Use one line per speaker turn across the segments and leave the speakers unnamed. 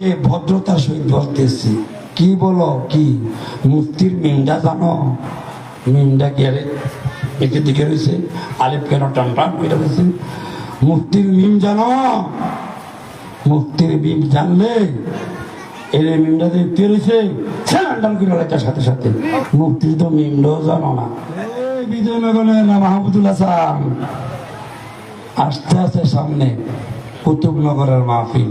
এ ভদ্রতার সহিত বলতেছি। কি বলো? কি? মুক্তির মিন্ডা জানো? মিন্ডা গেলে একে দিকে রয়েছে। আলিফ কেন? টান টান করে রয়েছে মুক্তির মিম জানো? মুক্তির মিম জানলে এর মিমটা দেখতে রয়েছে টান করে রাখার সাথে সাথে। মুক্তির তো মিমটাও জানো না। বিজয়নগরের না মাহমুদুল হাসান। আস্তে আস্তে সামনে। কুতুবনগরের মাহফিল।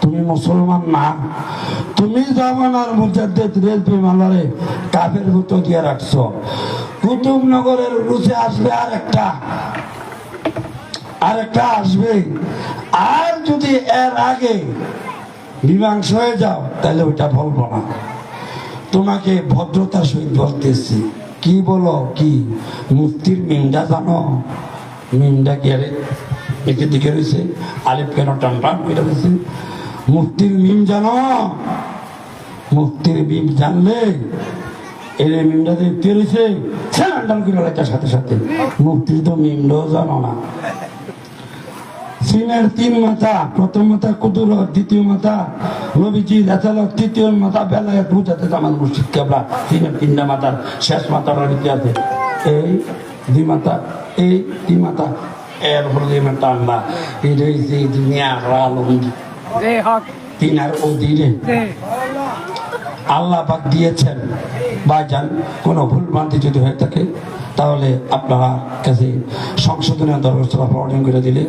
তুমি মুসলমান না, তুমি জামানার মুজাদ্দেদ রেলপে মালারে কাফের ভূত দিয়ে রাখছো। কুতুবনগরের রুচে আসবে আর একটা। আর একটা আসবে। আর যদি এর আগে মীমাংস হয়ে যাও, তাহলে ওইটা বলব না। তোমাকে ভদ্রতার সহিত বলতেছি কি বলো? কি? মুক্তির মিমটা জানো? মিমটা গেলে একে দিকে রয়েছে। আলিফ কেন? টান টান করে মুক্তির মিম জানো? মুক্তির মিম জানলে এর মিমটা সাথে সাথে? মুক্তির তো মিমটাও জানো না। তিন মাথা প্রথম মাথা কুদুর দ্বিতীয় মাথা নবীজি রেসালত তৃতীয় মাথা বেলায় বুঝাতে মুর্শিদ কেবলা তিনটা মাথার শেষ মাথার আছে এই দুই মাথা এই তিন মাথা এর হলে মাথা এই রয়েছে এই দুনিয়া
জি
আর অধীনে।
দিনে
আল্লাহ পাক দিয়েছেন। বা যান কোনো ভুল ভ্রান্তি যদি হয়ে থাকে তাহলে আপনারা কাছে সংশোধনের দরখাস্ত অর্জন করে দিলে।